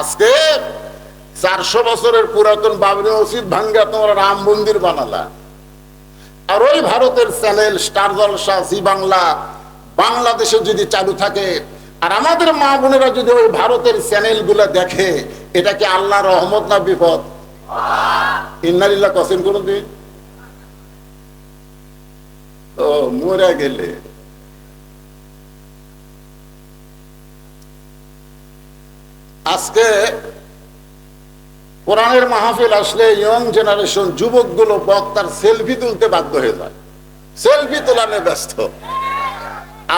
আজকে চারশো বছরের পুরাতন বাবরি মসজিদ ভাঙ্গা তোমরা রাম মন্দির বানালা। আর ওই ভারতের চ্যানেল স্টার জলসা, জি বাংলা, বাংলাদেশে যদি চালু থাকে, আর আমাদের মা বোনেরা যদি ওই ভারতের চ্যানেলগুলা দেখে, এটা কি আল্লাহ রহমত না বিপদ? ইন্নালিল্লাহ কসেন কোনদিন? ও, মরে গেলে। আজকে কোরআনের মাহফিল আসলে ইয়ং জেনারেশন যুবকগুলো বক্তার সেলফি তুলতে বাধ্য হয়ে যায়। সেলফি তোলানে ব্যস্ত।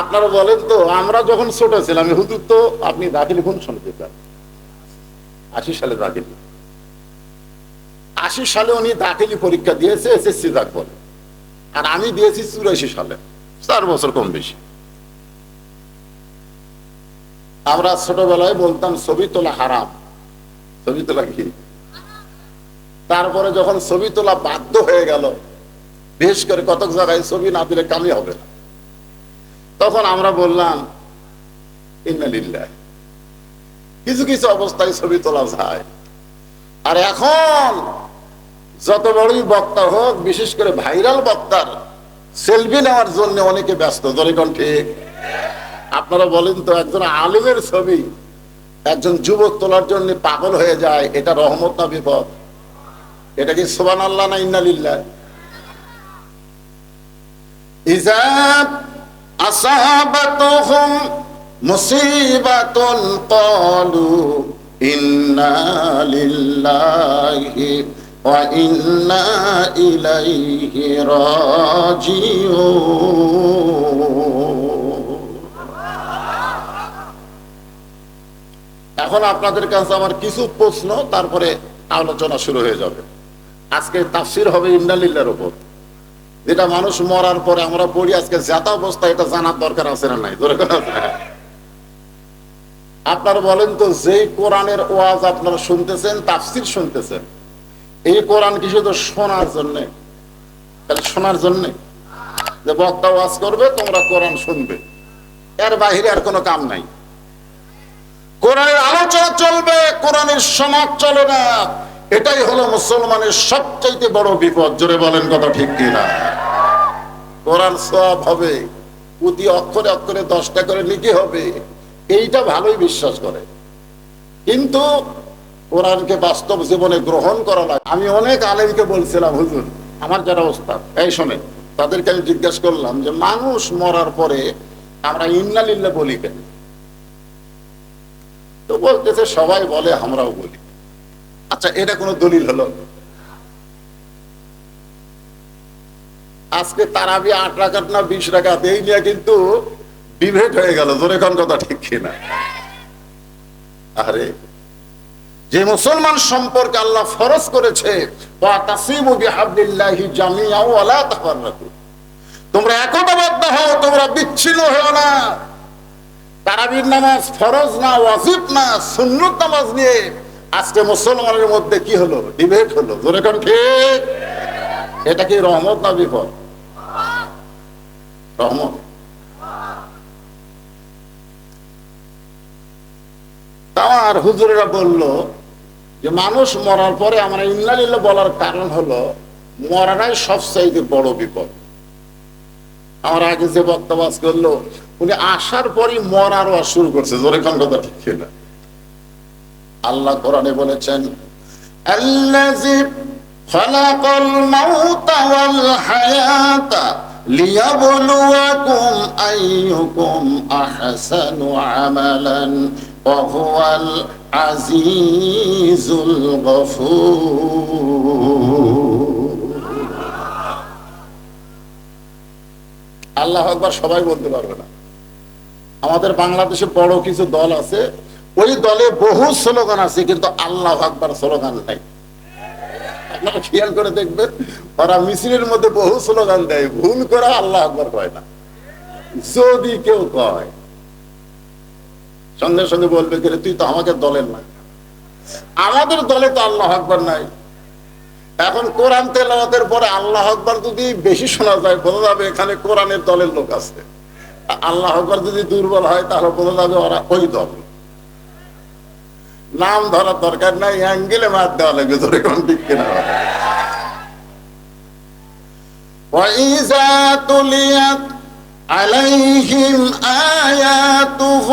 আপনারা বলেন তো, আমরা যখন ছোট ছিলাম, হুজুর তো আপনি দাখিল কোন শুনতে চান আশি সালে দাখিল আশি সালে উনি দাখিলি পরীক্ষা দিয়েছে, এসএসসি দাগ আর আমি দিয়েছি চুরাশি সালে, চার বছর কম বেশি। আমরা ছোটবেলায় বলতাম, ছবি তোলা হারাম। ছবি তোলা কি? তারপরে যখন ছবি তোলা বাধ্য হয়ে গেল, বিশেষ করে কতক জায়গায় ছবি না দিলে কামি হবে না। তখন আমরা বললাম ইন্নালিল্লাহ কিছু কিছু অবস্থায় ছবি তোলা যায়। আর এখন যত বড়ই বক্তা হোক, বিশেষ করে ভাইরাল বক্তার সেলফি নেওয়ার জন্য অনেকে ব্যস্ত। জলিকন ঠিক? আপনারা বলেন তো, একজন আলিমের ছবি, একজন যুবক তোলার জন্য পাগল হয়ে যায়, এটা রহমত না বিপদ? এটা কি সোবান আল্লাহ না ইন্নালিল্লাহ? ইজা আসাবাতুহুম মুসিবাতুন ইন্না ইলাইহি রাজিউন। এখন আপনাদের কাছে আমার কিছু প্রশ্ন, তারপরে আলোচনা শুরু হয়ে যাবে। আজকে তাফসির হবে ইন্দালিল্লার উপর। যেটা মানুষ মরার পরে আমরা পড়ি, আজকে জাতা অবস্থা এটা জানার দরকার আছে না নাই? দরকার আছে আপনারা বলেন তো, যেই কোরআনের ওয়াজ আপনারা শুনতেছেন, তাফসির শুনতেছেন, এই কোরআন কি শুধু শোনার জন্যে? শোনার জন্যে? যে বক্তা ওয়াজ করবে, তোমরা কোরআন শুনবে। এর বাহিরে আর কোনো কাম নাই। কোরআনের আলোচনা চলবে, কোরআনের সমাজ চলে না। এটাই হলো মুসলমানের সবচাইতে বড় বিপদ। জোরে বলেন কথা ঠিক কিনা? কোরআন সব হবে, প্রতি অক্ষরে অক্ষরে দশটা করে লিখে হবে। এইটা ভালোই বিশ্বাস করে। কিন্তু কোরআনকে বাস্তব জীবনে গ্রহণ করা লাগে। আমি অনেক আলেমকে বলছিলাম, হুজুর, আমার যারা ওস্তাদ, এই শোনে তাদেরকে আমি জিজ্ঞাসা করলাম যে, মানুষ মরার পরে আমরা ইন্নালিল্লা বলি কেন? তো বলতেছে সবাই বলে, আমরাও বলি। আচ্ছা এটা কোনো দলিল হলো? আজকে তারাবি আট রাখাত না বিশ রাখাত এই নিয়ে কিন্তু বিভেদ হয়ে গেল, জোরে কোন কথা ঠিক কিনা? আরে, যে মুসলমান সম্পর্কে আল্লাহ ফরজ করেছে তোমরা একতাবদ্ধ হও, তোমরা বিচ্ছিন্ন হও না। তারাবির নামাজ ফরজ না, ওয়াজিব না, সুন্নত নামাজ নিয়ে আজকে মুসলমানের মধ্যে কি হলো? ডিবেট হলো। জোরে কোন ঠিক? এটা কি রহমত না বিপদ? রহমত। আমার হুজুরেরা বলল যে, মানুষ মরার পরে আমরা ইন্নালিল্লা বলার কারণ হলো, মরাটাই সবচাইতে বড় বিপদ। আমার আগে যে বক্তব্য করল উনি আসার পরই মরার শুরু করছে। জোরে খান কথা ঠিক কিনা? আল্লাহ কোরআনে বলেছেন আল্লাহ আকবার সবাই বলতে পারবে না। আমাদের বাংলাদেশে বড় কিছু দল আছে, ওই দলে বহু স্লোগান আছে, কিন্তু আল্লাহ আকবার স্লোগান নাই। আপনারা খেয়াল করে দেখবেন, ওরা মিছিলের মধ্যে বহু স্লোগান দেয়, ভুল করে আল্লাহ আকবার কয় না। যদি কেউ কয়, সঙ্গে সঙ্গে বলবে গেলে তুই তো আমাকে দলের না। আমাদের দলে তো আল্লাহ আকবার নাই। এখন কোরআন তেলাওয়াতের পরে আল্লাহ আকবার যদি বেশি শোনা যায়, বোঝা যাবে এখানে কোরআনের দলের লোক আছে। আল্লাহ আকবার যদি দুর্বল হয় তাহলে বোঝা যাবে ওরা ওই দল নাম ধরার দরকার নাই অ্যাঙ্গেলে মার দেওয়া লাগবে তোর এখন ঠিক কিনা وإذا تليت عليهم آياته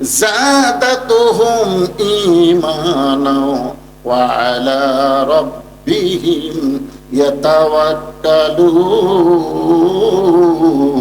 زادتهم إيمانا وعلى ربهم يتوكلون